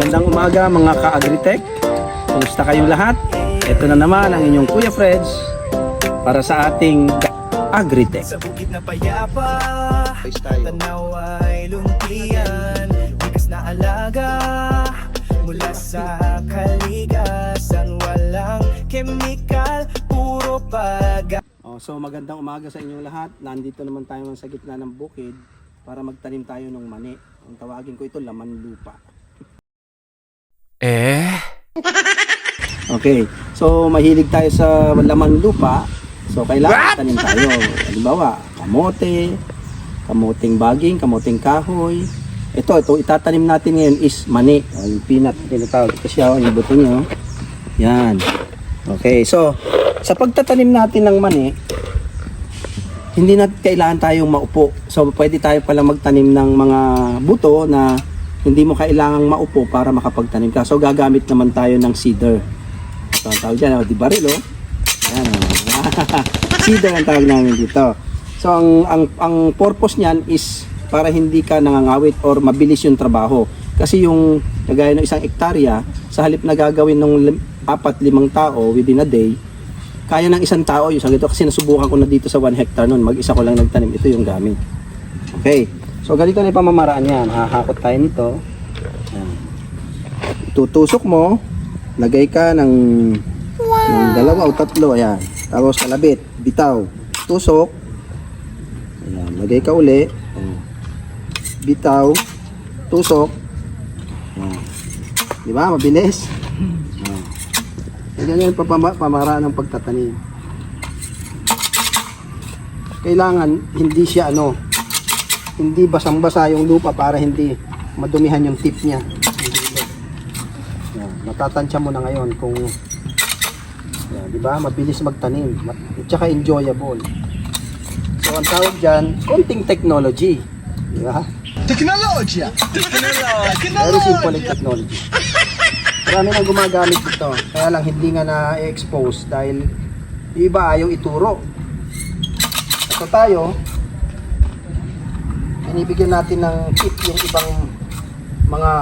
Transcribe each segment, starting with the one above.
Magandang umaga mga ka-agritech. Kumusta kayong lahat? Ito na naman ang inyong Kuya Freds para sa ating agritech. Sa bukid na payapa Tanaw ay lumpian Likas na alaga Mula sa kaligasan Walang chemical Puro paga Oh, so magandang umaga sa inyong lahat. Nandito naman tayo sa gitna ng bukid para magtanim tayo ng mani. Ang tawagin ko ito laman lupa. Eh? Okay. So mahilig tayo sa laman lupa. So kailangan tanim tayo. Halimbawa, kamote, kamuting baging, kamuting kahoy. Ito, ito itatanim natin ngayon is mani. O, yung peanut tinatawag. Ito siya, o, yung buto niya. o. Yan. Okay, so sa pagtatanim natin ng mani, hindi na kailangan tayong maupo. So pwede tayo pala magtanim ng mga buto na hindi mo kailangang maupo para makapagtanim ka. So gagamit naman tayo ng cedar. So ang tawag dyan, oh, di baril oh. Ayan, oh. cedar ang tawag namin dito. So ang, ang, ang purpose niyan is para hindi ka nangangawit or mabilis yung trabaho. Kasi yung kagaya ng isang ektarya, sa halip na gagawin ng lim- apat, limang tao within a day, kaya ng isang tao yung sa kasi nasubukan ko na dito sa 1 hectare noon mag-isa ko lang nagtanim ito yung gamit okay so ganito na yung pamamaraan niya mahahakot tayo nito. Yan. tutusok mo. Lagay ka ng, ng dalawa o tatlo. Ayan. Tapos kalabit. Bitaw. Tusok. Ayan. Lagay ka uli. Ayan. bitaw. Tusok. Ayan. di ba? Mabilis. Ayan. Ganyan yung pamaraan ng pagtatanim. Kailangan hindi siya ano, hindi basang-basa yung lupa para hindi madumihan yung tip niya. Yan, matatansya mo na ngayon kung yan, di ba? Mabilis magtanim. Ma- At saka enjoyable. So ang tawag dyan, konting technology. Di ba? Teknolojia! Very simple yung technology. Marami nang gumagamit ito. Kaya lang hindi nga na-expose dahil iba ayaw ituro. Ito tayo, binibigyan natin ng tip yung ibang mga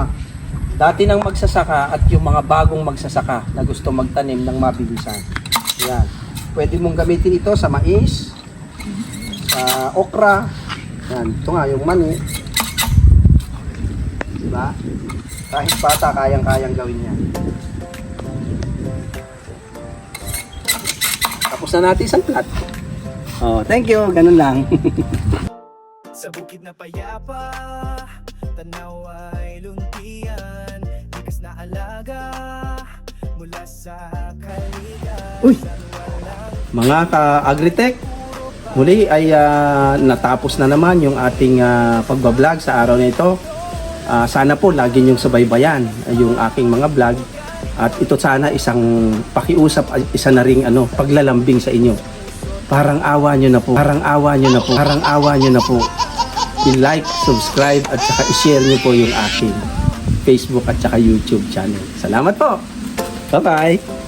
dati nang magsasaka at yung mga bagong magsasaka na gusto magtanim ng mabilisan. Yan. Pwede mong gamitin ito sa mais, sa okra, yan. Ito nga, yung mani. Diba? Kahit bata, kayang-kayang gawin yan. Tapos na natin isang plat. Oh, thank you. Ganun lang. Sa bukid na payapa Tanaw ay lumpian Likas na alaga Mula sa kaligasan Uy! Mga ka-agritech, muli ay ah, natapos na naman yung ating ah, pagbablog sa araw na ito. Ah, sana po lagi niyong subaybayan yung aking mga vlog at ito sana isang pakiusap ay isa na ring ano paglalambing sa inyo. Parang awa niyo na po. Parang awa niyo na po. Parang awa niyo na po. I-like, subscribe at saka i-share niyo po yung aking Facebook at saka YouTube channel. Salamat po. Bye-bye.